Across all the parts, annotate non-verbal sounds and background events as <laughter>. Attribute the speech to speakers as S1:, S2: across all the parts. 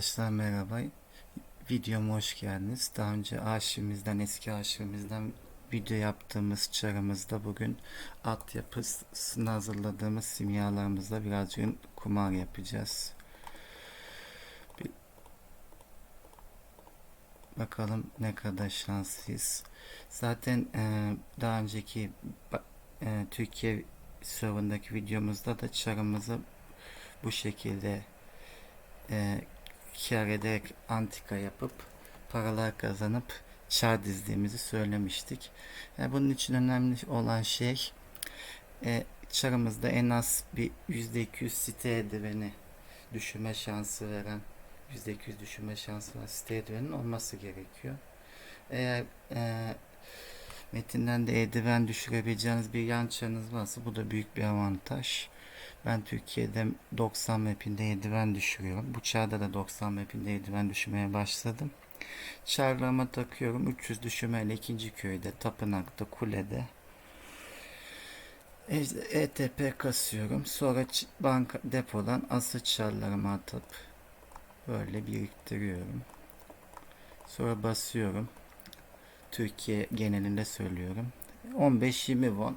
S1: Arkadaşlar merhaba. Videoma hoş geldiniz. Daha önce arşivimizden, eski arşivimizden video yaptığımız çarımızda bugün altyapısını hazırladığımız simyalarımızla birazcık kumar yapacağız. Bir bakalım ne kadar şanslıyız. Zaten e, daha önceki e, Türkiye serverındaki videomuzda da çarımızı bu şekilde e, kar ederek antika yapıp paralar kazanıp çar dizdiğimizi söylemiştik. Yani bunun için önemli olan şey e, çarımızda en az bir %200 site eldiveni düşürme şansı veren %200 düşürme şansı var site eldivenin olması gerekiyor. Eğer e, metinden de eldiven düşürebileceğiniz bir yan çarınız varsa bu da büyük bir avantaj. Ben Türkiye'de 90 mapinde eldiven düşürüyorum. Bu çağda da 90 mapinde eldiven düşürmeye başladım. Çarlarıma takıyorum. 300 düşürmeyle ikinci köyde, tapınakta, kulede. ETP kasıyorum. Sonra banka depodan asıl çarlarımı atıp böyle biriktiriyorum. Sonra basıyorum. Türkiye genelinde söylüyorum. 15-20 won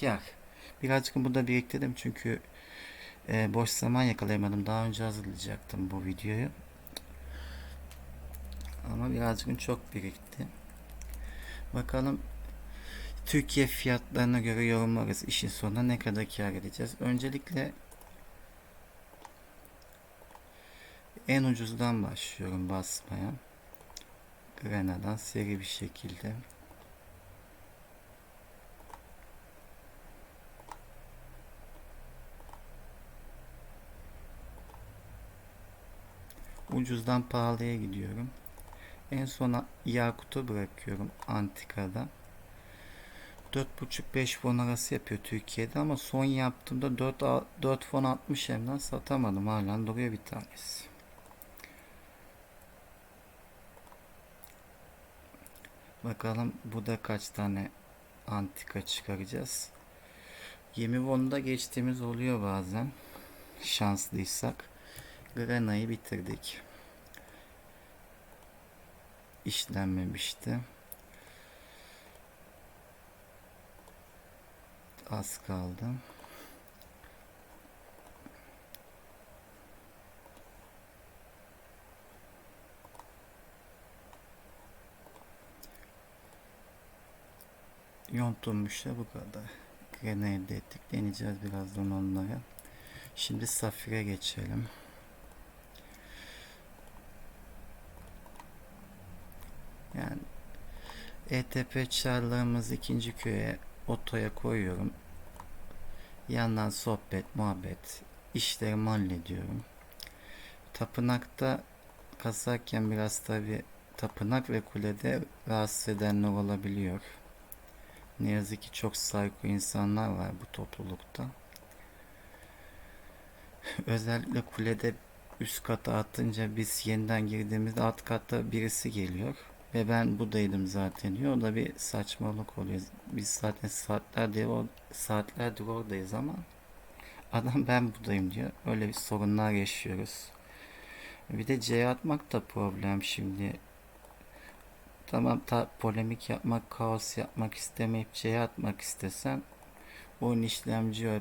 S1: kar. Birazcık burada biriktirdim çünkü e, boş zaman yakalayamadım. Daha önce hazırlayacaktım bu videoyu. Ama birazcık çok birikti. Bakalım Türkiye fiyatlarına göre yorumlarız işin sonunda ne kadar kar edeceğiz. Öncelikle en ucuzdan başlıyorum basmaya. Grena'dan seri bir şekilde. Ucuzdan pahalıya gidiyorum. En sona Yakut'u bırakıyorum Antika'da. 4.5-5 fon arası yapıyor Türkiye'de ama son yaptığımda 4, 4 fon 60 hemden satamadım. Halen duruyor bir tanesi. Bakalım bu da kaç tane antika çıkaracağız. 20 won'da geçtiğimiz oluyor bazen. Şanslıysak. Grana'yı bitirdik. İşlenmemişti. Az kaldı. Yontulmuş da bu kadar. Grana elde ettik. Deneyeceğiz birazdan onları. Şimdi safire geçelim. Yani ETP çarlarımızı ikinci köye otoya koyuyorum. Yandan sohbet, muhabbet, işlerimi hallediyorum. Tapınakta kasarken biraz tabi tapınak ve kulede rahatsız edenler olabiliyor. Ne yazık ki çok psycho insanlar var bu toplulukta. Özellikle kulede üst kata atınca biz yeniden girdiğimizde alt katta birisi geliyor. Ve ben buradaydım zaten diyor. O da bir saçmalık oluyor. Biz zaten saatlerdir, o, saatlerdir oradayız ama adam <laughs> ben buradayım diyor. Öyle bir sorunlar yaşıyoruz. Bir de C'ye atmak da problem şimdi. Tamam ta polemik yapmak, kaos yapmak istemeyip C'ye atmak istesen oyun işlemci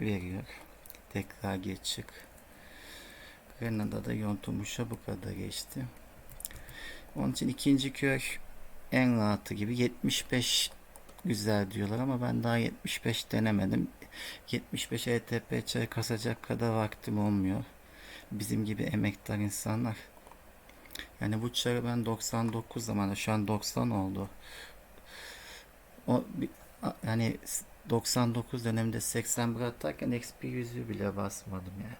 S1: veriyor. Tekrar geç çık. Grenada yontulmuşa bu kadar geçti. Onun için ikinci köy en rahatı gibi 75 güzel diyorlar ama ben daha 75 denemedim. 75 ETP çay kasacak kadar vaktim olmuyor. Bizim gibi emektar insanlar. Yani bu çarı ben 99 zamanında şu an 90 oldu. O yani 99 döneminde 81 atarken XP yüzüğü bile basmadım yani.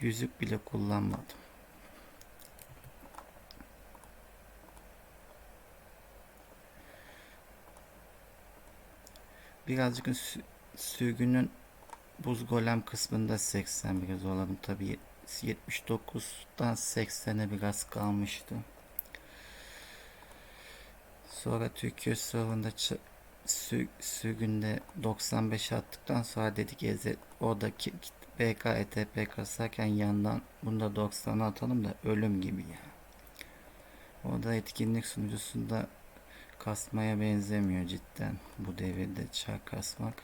S1: Yüzük bile kullanmadım. Birazcık sü- sürgünün buz golem kısmında 81 zorladım. Tabi 79'dan 80'e biraz kalmıştı. Sonra Türkiye ç- sü, sürgünde 95 attıktan sonra dedik Eze oradaki BK ETP kasarken yandan bunda 90 atalım da ölüm gibi ya. Orada etkinlik sunucusunda kasmaya benzemiyor cidden bu devirde çar kasmak.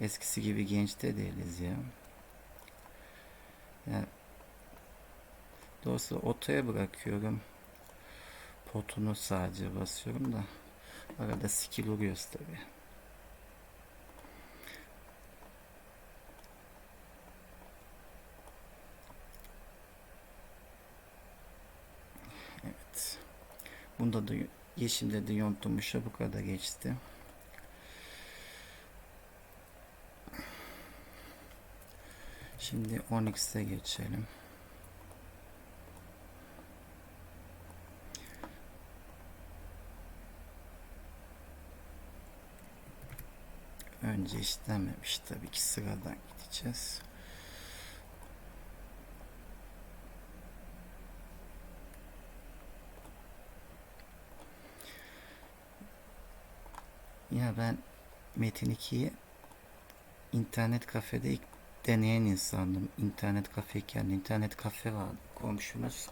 S1: Eskisi gibi genç de değiliz ya. Yani doğrusu otoya bırakıyorum. Potunu sadece basıyorum da arada skill vuruyoruz tabi. Evet. Bunda da yeşilde de yontulmuşa bu kadar geçti. Şimdi Onyx'e geçelim. Önce işlenmemiş tabii ki sıradan gideceğiz. Ya ben Metin 2'yi internet kafede ilk deneyen insandım. İnternet kafeyken internet kafe vardı komşumuz.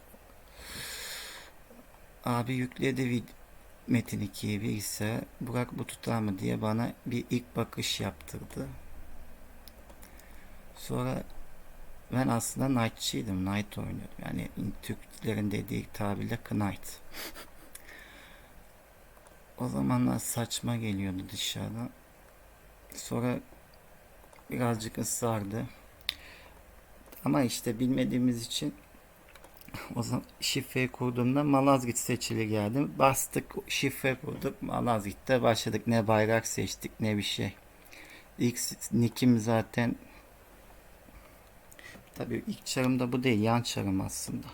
S1: Abi yükledi vid- Metin 2'yi bilgisayara Burak bu tutar mı diye bana bir ilk bakış yaptırdı. Sonra ben aslında Knight'çıydım. Knight oynuyordum. Yani Türklerin dediği tabirle Knight. O zamanlar saçma geliyordu dışarıdan. Sonra birazcık ısrardı. Ama işte bilmediğimiz için o zaman şifreyi kurduğumda Malazgirt seçili geldim. Bastık şifre kurduk. Malazgirt'te başladık. Ne bayrak seçtik ne bir şey. İlk nickim zaten tabii ilk çarım da bu değil. Yan çarım aslında.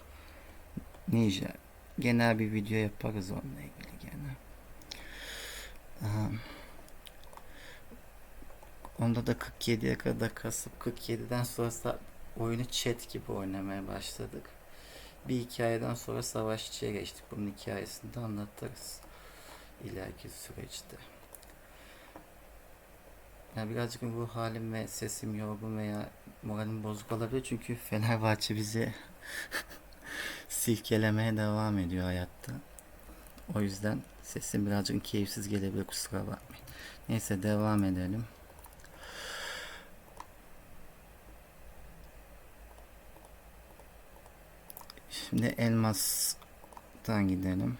S1: Ninja. Genel bir video yaparız onunla ilgili gene. Onda da 47'ye kadar kasıp 47'den sonra oyunu chat gibi oynamaya başladık. Bir hikayeden sonra savaşçıya geçtik. Bunun hikayesini de anlatırız ileriki süreçte. Yani birazcık ruh halim ve sesim yorgun veya moralim bozuk olabilir çünkü Fenerbahçe bizi <laughs> silkelemeye devam ediyor hayatta. O yüzden sesim birazcık keyifsiz gelebilir kusura bakmayın. Neyse devam edelim. Şimdi elmastan gidelim.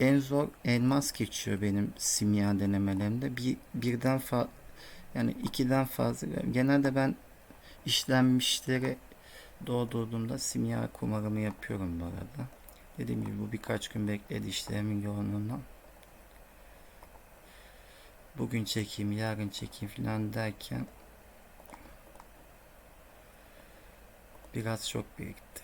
S1: En zor elmas geçiyor benim simya denemelerimde. Bir, birden fa yani ikiden fazla. Genelde ben işlenmişleri doğduğumda simya kumarımı yapıyorum bu arada. Dediğim gibi bu birkaç gün bekledi işlerimin yoğunluğundan. Bugün çekeyim, yarın çekeyim falan derken biraz çok birikti.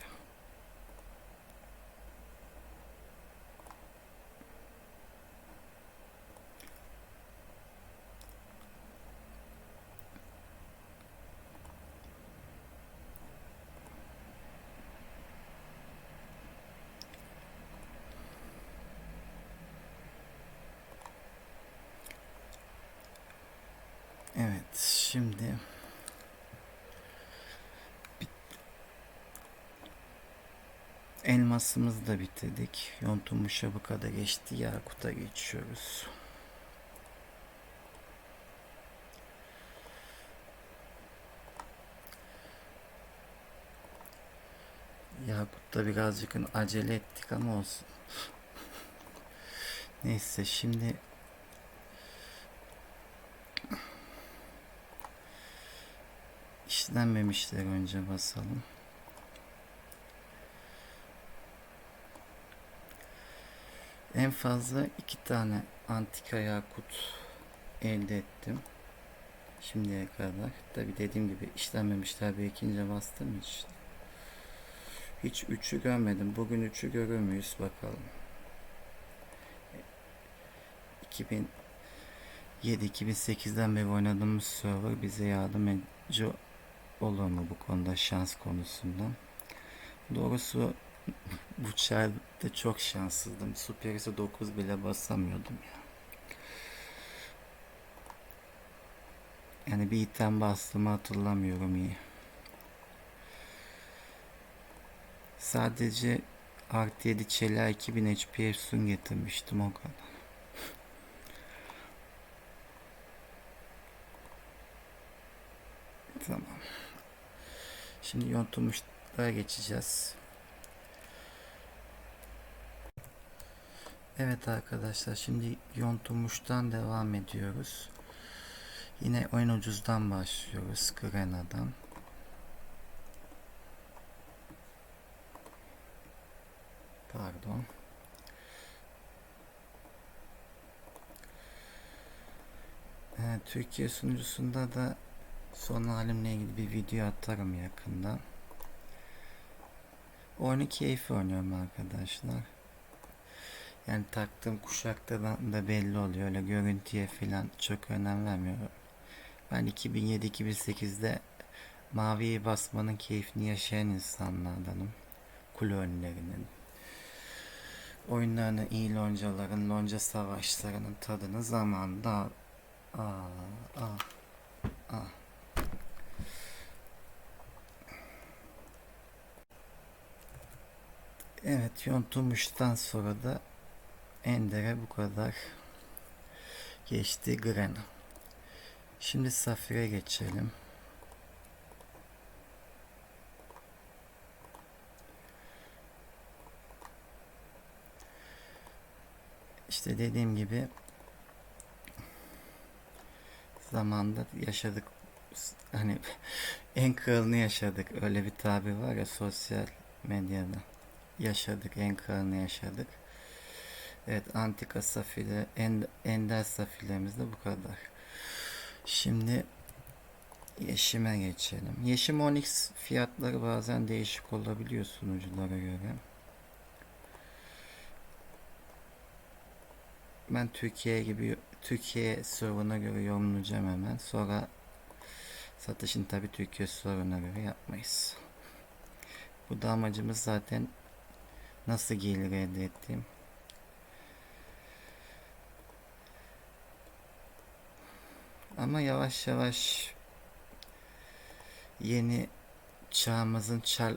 S1: Evet, şimdi elmasımızı da bitirdik. Yontulmuş şabıka da geçti. Yakut'a geçiyoruz. Yakut'ta birazcık acele ettik ama olsun. <laughs> Neyse şimdi işlenmemişler önce basalım. En fazla iki tane antika yakut elde ettim. Şimdiye kadar. Tabi dediğim gibi işlenmemişler bir ikinci bastığım için. Hiç üçü görmedim. Bugün üçü görür müyüz bakalım. 2007-2008'den beri oynadığımız server bize yardımcı olur mu bu konuda şans konusunda? Doğrusu bu çelde çok şanssızdım. Superis'e 9 bile basamıyordum ya. Yani bir item bastığımı hatırlamıyorum iyi. Sadece artı 7 çeliğe 2000 HP Efsun getirmiştim o kadar. tamam. Şimdi yontulmuşlara geçeceğiz. Evet arkadaşlar şimdi yontulmuştan devam ediyoruz. Yine oyun ucuzdan başlıyoruz. Grena'dan. Pardon. Ee, Türkiye sunucusunda da son halimle ilgili bir video atarım yakında. Oyunu keyif oynuyorum arkadaşlar. Yani taktığım kuşakta da, belli oluyor. Öyle görüntüye falan çok önem vermiyorum. Ben 2007-2008'de maviyi basmanın keyfini yaşayan insanlardanım. Klonlerinin. Oyunlarını iyi loncaların, lonca savaşlarının tadını zamanda aa, aa, aa. Evet yontulmuştan sonra da Ender'e bu kadar geçti Grena. Şimdi Safir'e geçelim. İşte dediğim gibi zamanda yaşadık hani <laughs> en kralını yaşadık öyle bir tabir var ya sosyal medyada yaşadık en kralını yaşadık evet antika safile en, ender safilerimiz de bu kadar şimdi Yeşim'e geçelim. Yeşim Onyx fiyatları bazen değişik olabiliyor sunuculara göre. Ben Türkiye gibi Türkiye serverına göre yorumlayacağım hemen. Sonra satışın tabi Türkiye serverına göre yapmayız. Bu da amacımız zaten nasıl gelir elde ettiğim. Ama yavaş yavaş yeni çağımızın çar,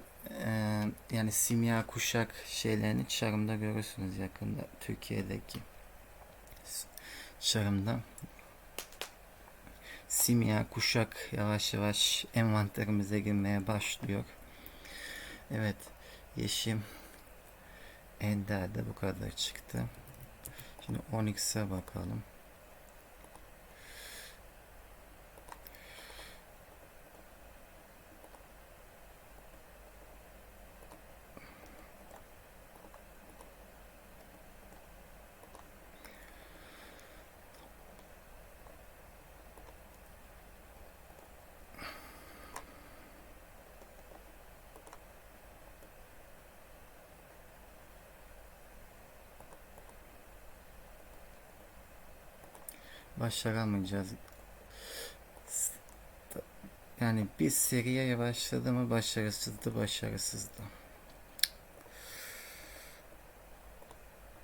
S1: e, yani simya kuşak şeylerini çarımda görürsünüz yakında Türkiye'deki çarımda simya kuşak yavaş yavaş envanterimize girmeye başlıyor. Evet yeşim Ender'de bu kadar çıktı. Şimdi Onyx'e bakalım. Başaramayacağız. Yani bir seriye başladı mı başarısızdı başarısızdı.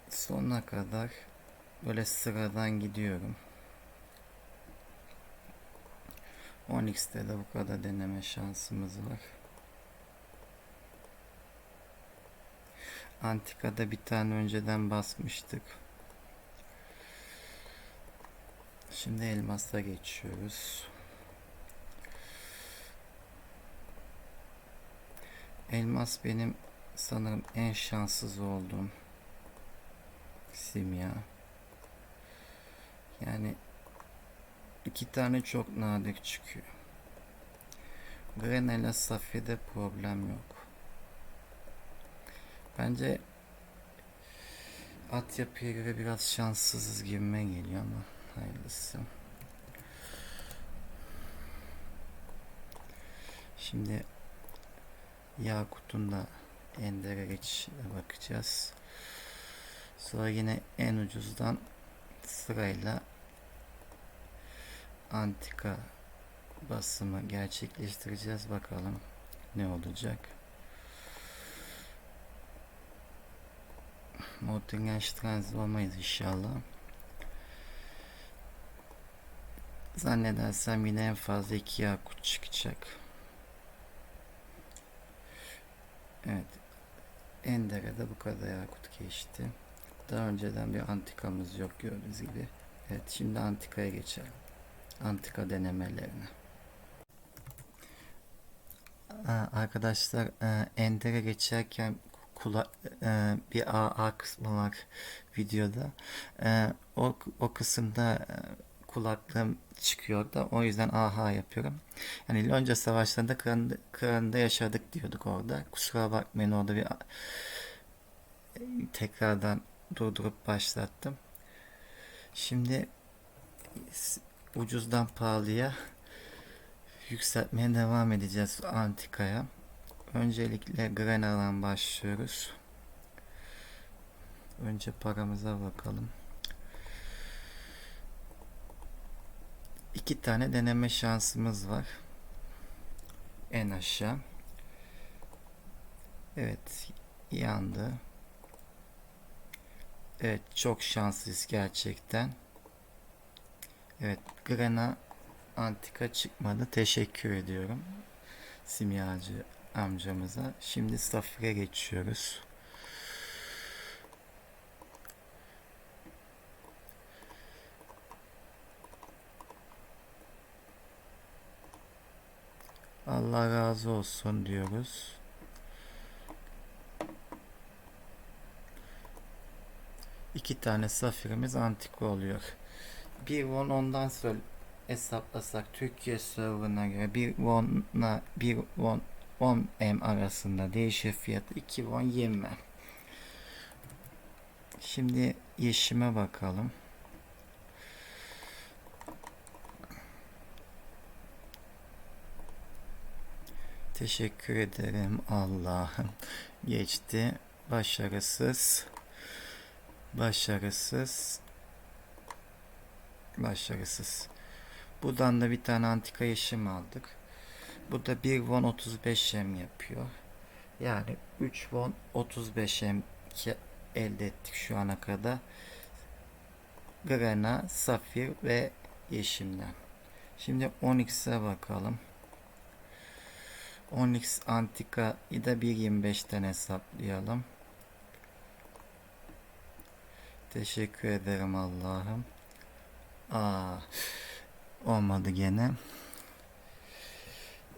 S1: Sonuna kadar böyle sıradan gidiyorum. Onyx'te de bu kadar deneme şansımız var. Antika'da bir tane önceden basmıştık. Şimdi elmasa geçiyoruz. Elmas benim sanırım en şanssız olduğum simya. Yani iki tane çok nadir çıkıyor. Grenella Safir'de problem yok. Bence at yapıya göre biraz şanssızız gibime geliyor ama hayırlısı. Şimdi Yakut'un da Ender'e geçişine bakacağız. Sonra yine en ucuzdan sırayla antika basımı gerçekleştireceğiz. Bakalım ne olacak. Mortingen Strands olmayız inşallah. Zannedersem yine en fazla iki yakut çıkacak. Evet. Endere'de bu kadar yakut geçti. Daha önceden bir antikamız yok gördüğünüz gibi. Evet şimdi antikaya geçelim. Antika denemelerine. Arkadaşlar e, Ender'e geçerken kula, e, bir AA kısmı var videoda. E, o, o kısımda e, kulaklığım çıkıyor da o yüzden aha yapıyorum. Yani Lonca savaşlarında kıranda, kıranda yaşadık diyorduk orada. Kusura bakmayın orada bir tekrardan durdurup başlattım. Şimdi ucuzdan pahalıya yükseltmeye devam edeceğiz antikaya. Öncelikle Grena'dan başlıyoruz. Önce paramıza bakalım. İki tane deneme şansımız var. En aşağı. Evet, yandı. Evet, çok şanslıyız gerçekten. Evet, Grena antika çıkmadı. Teşekkür ediyorum. Simyacı amcamıza. Şimdi Safir'e geçiyoruz. Allah razı olsun diyoruz. İki tane safirimiz antika oluyor. Bir won ondan sonra hesaplasak Türkiye serverına göre bir won'la bir won 10 M arasında değişir fiyatı 2 won 20. Şimdi yeşime bakalım. Teşekkür ederim Allah'ım. Geçti. Başarısız. Başarısız. Başarısız. Buradan da bir tane antika yeşim aldık. Bu da 1 won 35 M yapıyor. Yani 3 won 35 M ki- elde ettik şu ana kadar. Grena, Safir ve Yeşim'den. Şimdi Onyx'e bakalım. Onyx Antika'yı da 1.25'ten hesaplayalım. Teşekkür ederim Allah'ım. Aa, olmadı gene.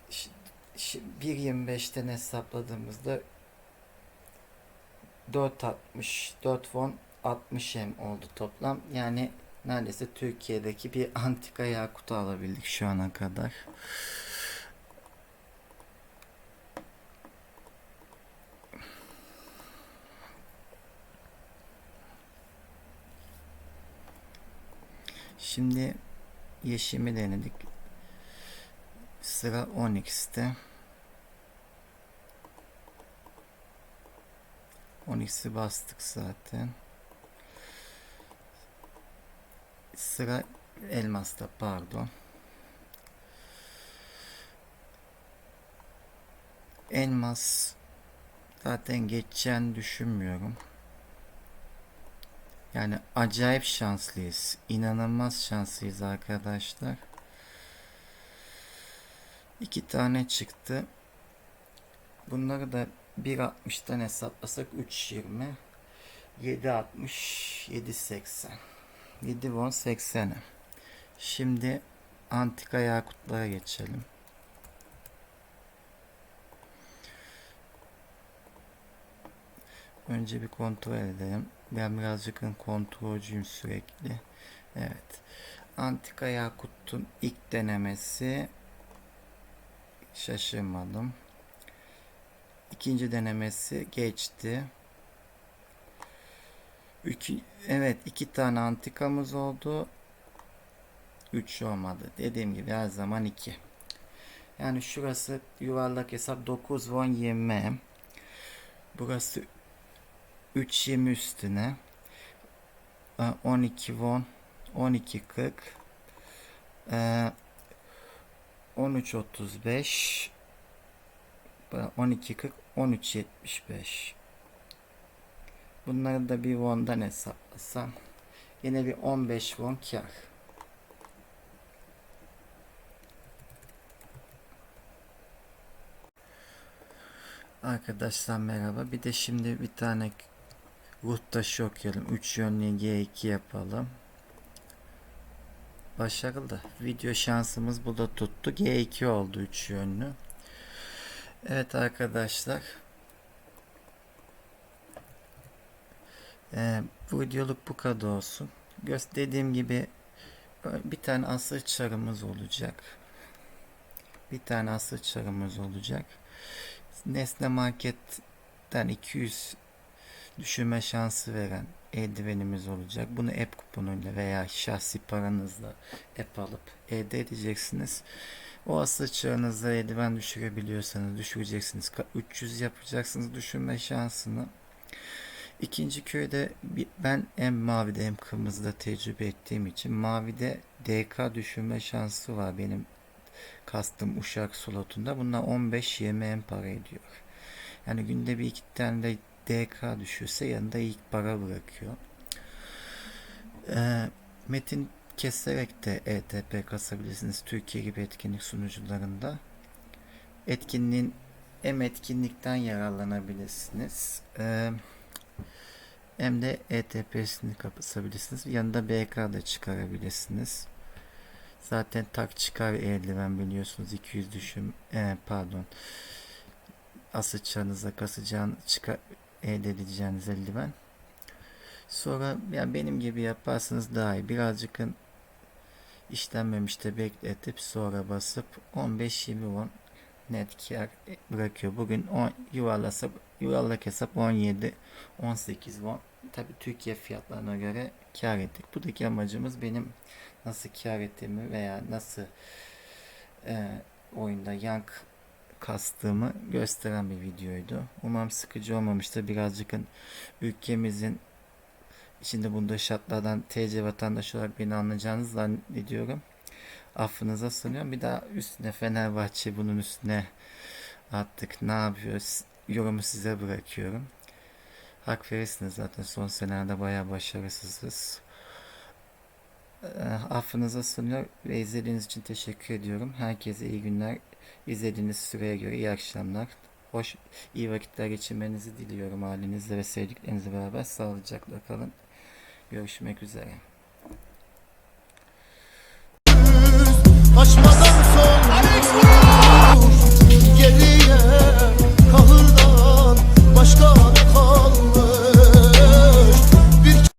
S1: Ş- ş- 1.25'ten hesapladığımızda 4.60 4 won 60 M oldu toplam. Yani neredeyse Türkiye'deki bir antika yakutu alabildik şu ana kadar. Şimdi yeşimi denedik. Sıra Onyx'te. Onyx'i bastık zaten. Sıra Elmas'ta pardon. Elmas zaten geçeceğini düşünmüyorum. Yani acayip şanslıyız. İnanılmaz şanslıyız arkadaşlar. İki tane çıktı. Bunları da 1.60'tan hesaplasak 3.20 7.60 7.80 7 won 80'e. Şimdi antika yakutlara geçelim. Önce bir kontrol edelim. Ben birazcık kontrolcüyüm sürekli. Evet. Antika Yakut'un ilk denemesi şaşırmadım. İkinci denemesi geçti. İki, evet iki tane antikamız oldu. Üç olmadı. Dediğim gibi her zaman iki. Yani şurası yuvarlak hesap 9 won 20. Burası 3.20 üstüne. 12 won 12.40 13.35 12.40 13.75 Bunları da bir won'dan hesaplasam. Yine bir 15 won kar. Arkadaşlar merhaba. Bir de şimdi bir tane ruh taşı okuyalım. 3 yönlü G2 yapalım. Başarılı. Video şansımız bu da tuttu. G2 oldu 3 yönlü. Evet arkadaşlar. Ee, bu videoluk bu kadar olsun. Dediğim gibi bir tane asır çarımız olacak. Bir tane asır çarımız olacak. Nesne Market'ten 200 düşürme şansı veren eldivenimiz olacak. Bunu app kuponuyla veya şahsi paranızla app alıp elde edeceksiniz. O asıl çağınızda eldiven düşürebiliyorsanız düşüreceksiniz. Ka- 300 yapacaksınız düşürme şansını. İkinci köyde ben hem mavide hem kırmızıda tecrübe ettiğim için mavide DK düşürme şansı var benim kastım uşak slotunda. Bunlar 15-20 en para ediyor. Yani günde bir iki tane de DK düşürse yanında ilk para bırakıyor. Ee, metin keserek de ETP kasabilirsiniz Türkiye gibi etkinlik sunucularında. Etkinliğin hem etkinlikten yararlanabilirsiniz. Ee, hem de ETP'sini kapatabilirsiniz. Yanında BK da çıkarabilirsiniz. Zaten tak çıkar eldiven biliyorsunuz 200 düşüm e, pardon asıçlarınıza kasacağın çıkar elde edeceğiniz eldiven. Sonra yani benim gibi yaparsanız daha iyi. Birazcıkın işlenmemişte bekletip sonra basıp 15-20 won net kar bırakıyor. Bugün 10 yuvarlasak yuvarlak hesap 17 18 won. Tabi Türkiye fiyatlarına göre kar ettik. Buradaki amacımız benim nasıl kar ettiğimi veya nasıl e, oyunda yank kastığımı gösteren bir videoydu. Umarım sıkıcı olmamıştır. Birazcıkın ülkemizin içinde bulunduğu şartlardan TC vatandaşı olarak beni anlayacağınızı zannediyorum. Affınıza sunuyorum. Bir daha üstüne Fenerbahçe bunun üstüne attık. Ne yapıyoruz? Yorumu size bırakıyorum. Hak verirsiniz zaten son senelerde bayağı başarısızız. E, affınıza sunuyor ve izlediğiniz için teşekkür ediyorum. Herkese iyi günler. İzlediğiniz süreye göre iyi akşamlar. Hoş, iyi vakitler geçirmenizi diliyorum ailenizle ve sevdiklerinizle beraber sağlıcakla kalın. Görüşmek üzere.
S2: Aşmadan son geriye kahırdan başka ne kaldı?